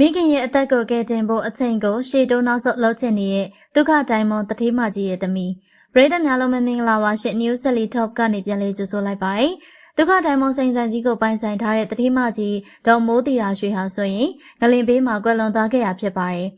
မိခင်ရဲ့အသက်ကိုကယ်တင်ဖို့အချိန်ကိုရှေ့တိုးနောက်ဆုတ်လှုပ်ချင်နေတဲ့ဒုက္ခတိုင်မွန်တထေးမကြီးရဲ့သမီးပရိသတ်များလုံးမင်္ဂလာပါရှင် New Sally Top ကနေပြန်လေးကြိုဆိုလိုက်ပါတယ်ဒုက္ခတိုင်မွန်စိန်စံကြီးကိုပိုင်ဆိုင်ထားတဲ့တထေးမကြီးဒေါ်မိုးတီရာရွှေဟာဆိုရင်ငလင်ဘေးမှာကွယ်လွန်သွားခဲ့ရဖြစ်ပါတယ်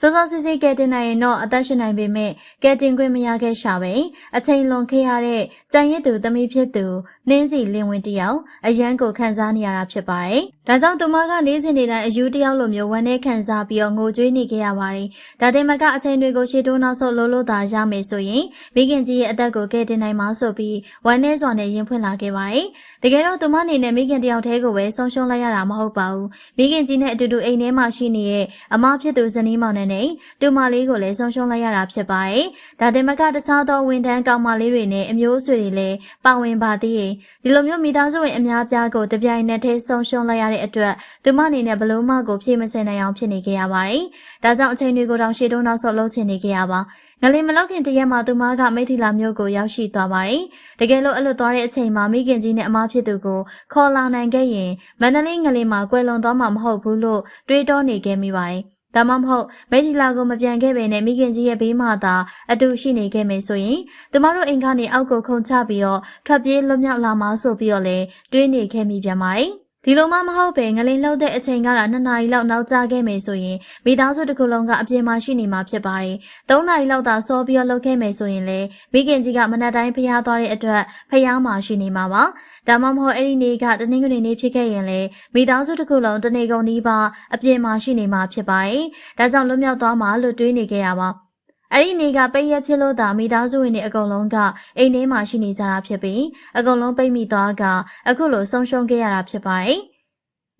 စောစောစီးစီးကဲတင်နိုင်ရင်တော့အသက်ရှင်နိုင်ပေမဲ့ကဲတင်ခွင့်မရခဲ့ရှာပဲအချိန်လွန်ခဲ့ရတဲ့ကြံရစ်သူသမီးဖြစ်သူနှင်းစီလင်းဝင်တယောက်အရန်ကိုခံစားနေရတာဖြစ်ပါတယ်။ဒါကြောင့်သူမကလေးစင်နေတိုင်းအယူတယောက်လိုမျိုးဝမ်းနဲ့ခံစားပြီးတော့ငိုကြွေးနေခဲ့ရပါတယ်။ဒါတင်မကအချိန်တွေကိုရှေ့တိုးနောက်ဆုတ်လို့လို့သာရမယ်ဆိုရင်မိခင်ကြီးရဲ့အသက်ကိုကဲတင်နိုင်မှာဆိုပြီးဝမ်းနဲ့စွာနဲ့ရင်ဖွင့်လာခဲ့ပါတယ်။တကယ်တော့သူမအနေနဲ့မိခင်တယောက်တည်းကိုပဲဆုံးရှုံးလိုက်ရတာမဟုတ်ပါဘူး။မိခင်ကြီးနဲ့အတူတူအိမ်ထဲမှာရှိနေတဲ့အမဖြစ်သူဇနီးမောင်နဲ့နဲ့တူမလေးကိုလည်းဆုံးရှုံးလိုက်ရတာဖြစ်ပါတယ်။ဒါတင်မကတခြားသောဝန်ထမ်းကောင်မလေးတွေနဲ့အမျိုးအဆွေတွေလည်းပါဝင်ပါသေးတယ်။ဒီလိုမျိုးမိသားစုဝင်အများပြားကိုတပြိုင်နက်တည်းဆုံးရှုံးလိုက်ရတဲ့အတွက်သူမအနေနဲ့ဘလို့မှကိုဖြည့်မစင်နိုင်အောင်ဖြစ်နေခဲ့ရပါတယ်။ဒါကြောင့်အချိန်တွေကိုတောင်ရှေ့တုံးနောက်ဆုတ်လုပ်ချင်နေခဲ့ရပါ။ငလင်မလောက်ခင်တရက်မှာသူမကမိထီလာမျိုးကိုရောက်ရှိသွားပါတယ်။တကယ်လို့အဲ့လိုသွားတဲ့အချိန်မှာမိခင်ကြီးနဲ့အမဖြစ်သူကိုခေါ်လာနိုင်ခဲ့ရင်မန္တလေးငလင်မှာကွယ်လွန်သွားမှာမဟုတ်ဘူးလို့တွေးတောနေခဲ့မိပါတယ်။ ဒါမှမဟုတ်မိထီလာကိုမပြန်ခဲ့ပေနဲ့မိခင်ကြီးရဲ့ဘေးမှာသာအတူရှိနေခဲ့မယ်ဆိုရင်သူမတို့အိမ်ကနေအောက်ကိုခုန်ချပြီးတော့ထွက်ပြေးလွတ်မြောက်လာမှာဆိုပြီးတော့လေတွေးနေခဲ့မိပြန်ပါတယ်။ ဒီလိုမှမဟုတ်ပဲငလင်လှုပ်တဲ့အချိန်က2နာရီလောက်နောက်ကျခဲ့မယ်ဆိုရင်မိသားစုတစ်ခုလုံးကအပြင်မှာရှိနေမှာဖြစ်ပါတယ်။3နာရီလောက်သာစောပြီးတော့လှုပ်ခဲ့မယ်ဆိုရင်လေမိခင်ကြီးကမနက်တိုင်းဖျားသွားတဲ့အတွက်ဖျားမှာရှိနေမှာပါ။ဒါမှမဟုတ်အဲ့ဒီနေ့ကတနင်္ဂနွေနေ့ဖြစ်ခဲ့ရင်လေမိသားစုတစ်ခုလုံးတနေကုန်နီးပါအပြင်မှာရှိနေမှာဖြစ်ပါတယ်။ဒါကြောင့်လွတ်မြောက်သွားမှာလို့တွေးနေခဲ့တာပါ။ အဲ့ဒီနေ့ကပိတ်ရက်ဖြစ်လို့သာမိသားစုဝင်တွေအကုန်လုံးကအိမ်ထဲမှာရှိနေကြတာဖြစ်ပြီးအကုန်လုံးပိတ်မိသွားကအခုလိုဆုံးရှုံးခဲ့ရတာဖြစ်ပါတယ်။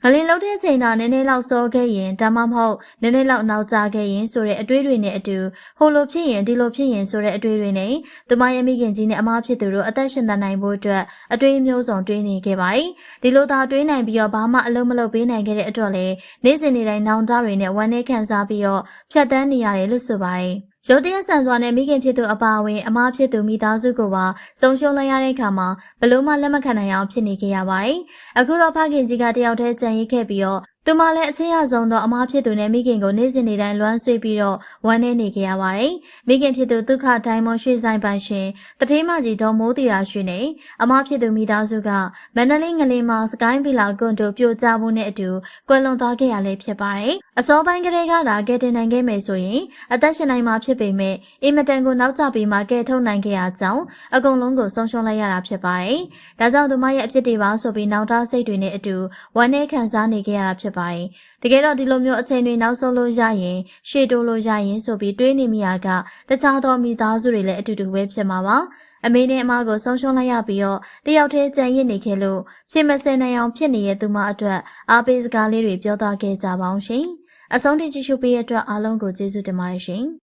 ငလင်လောက်တဲ့ချိန်သာနည်းနည်းလောက်စောခဲ့ရင်ဒါမှမဟုတ်နည်းနည်းလောက်နောက်ကျခဲ့ရင်ဆိုတဲ့အတွေးတွေနဲ့အတူဟိုလိုဖြစ်ရင်ဒီလိုဖြစ်ရင်ဆိုတဲ့အတွေးတွေနဲ့သူမရဲ့မိခင်ကြီးနဲ့အမဖြစ်သူတို့အသက်ရှင်သန်နိုင်ဖို့အတွက်အတွေးမျိုးစုံတွေးနေခဲ့ပါတယ်။ဒီလိုသာတွေးနိုင်ပြီးတော့ဘာမှအလုံးမလုံးပေးနိုင်ခဲ့တဲ့အတွက်လည်းနေ့စဉ်နေ့တိုင်းနောင်တတွေနဲ့ဝမ်းနည်းခံစားပြီးတော့ဖြတ်တန်းနေရတယ်လို့ဆိုပါတယ်။ ရုတ်တရက်ဆန်စွာနဲ့မိခင်ဖြစ်သူအပါအဝင်အမဖြစ်သူမိသားစုကိုပါဆုံးရှုံးလိုက်ရတဲ့အခါမှာဘလို့မှလက်မခံနိုင်အောင်ဖြစ်နေခဲ့ရပါတယ်။အခုတော့ဖခင်ကြီးကတယောက်တည်းကြံရစ်ခဲ့ပြီးတော့ သူမလည်းအချင်းရဆုံးတော့အမားဖြစ်သူနဲ့မိခင်ကိုနေ့စဉ်နေ့တိုင်းလွမ်းဆွေးပြီးတော့ဝမ်းနေနေကြရပါတယ်။မိခင်ဖြစ်သူဒုက္ခဒိုင်မွန်ရွှေဆိုင်ပိုင်ရှင်တထေးမကြီးဒေါ်မိုးတီရာရွှေနဲ့အမားဖြစ်သူမိသားစုကမန္တလေးငလင်မှာစကိုင်းဗီလာကွန်တိုပြိုကျမှုနဲ့အတူကွယ်လွန်သွားခဲ့ရလဲဖြစ်ပါတယ်။အစောပိုင်းကလေးကလာကဲတင်နိုင်ခဲ့မယ်ဆိုရင်အသက်ရှင်နိုင်မှာဖြစ်ပေမဲ့အင်မတန်ကိုနောက်ကျပြီးမှကဲထုတ်နိုင်ခဲ့ရကြောင်းအကုန်လုံးကိုဆုံးရှုံးလိုက်ရတာဖြစ်ပါတယ်။ဒါကြောင့်သူမရဲ့အဖြစ်တွေပါဆိုပြီးနောက်တာစိတ်တွေနဲ့အတူဝမ်းနည်းခံစားနေခဲ့ရတာဖြစ်ပါတယ်။တကယ်တော့ဒီလိုမျိုးအချိန်တွေနောက်ဆုံးလို့ရရင်ရှေ့တိုးလို့ရရင်ဆိုပြီးတွေးနေမိရကတခြားသောမိသားစုတွေလည်းအတူတူပဲဖြစ်မှာပါ။အမေနဲ့အမကိုဆုံးရှုံးလိုက်ရပြီးတော့တယောက်တည်းကြံရစ်နေခဲ့လို့ဖြစ်မစင်နိုင်အောင်ဖြစ်နေတဲ့သူမအတွက်အားပေးစကားလေးတွေပြောသွားခဲ့ကြပါအောင်ရှင်။အဆုံးထိကြည့်ရှုပေးတဲ့အတွက်အားလုံးကိုကျေးဇူးတင်ပါတယ်ရှင်။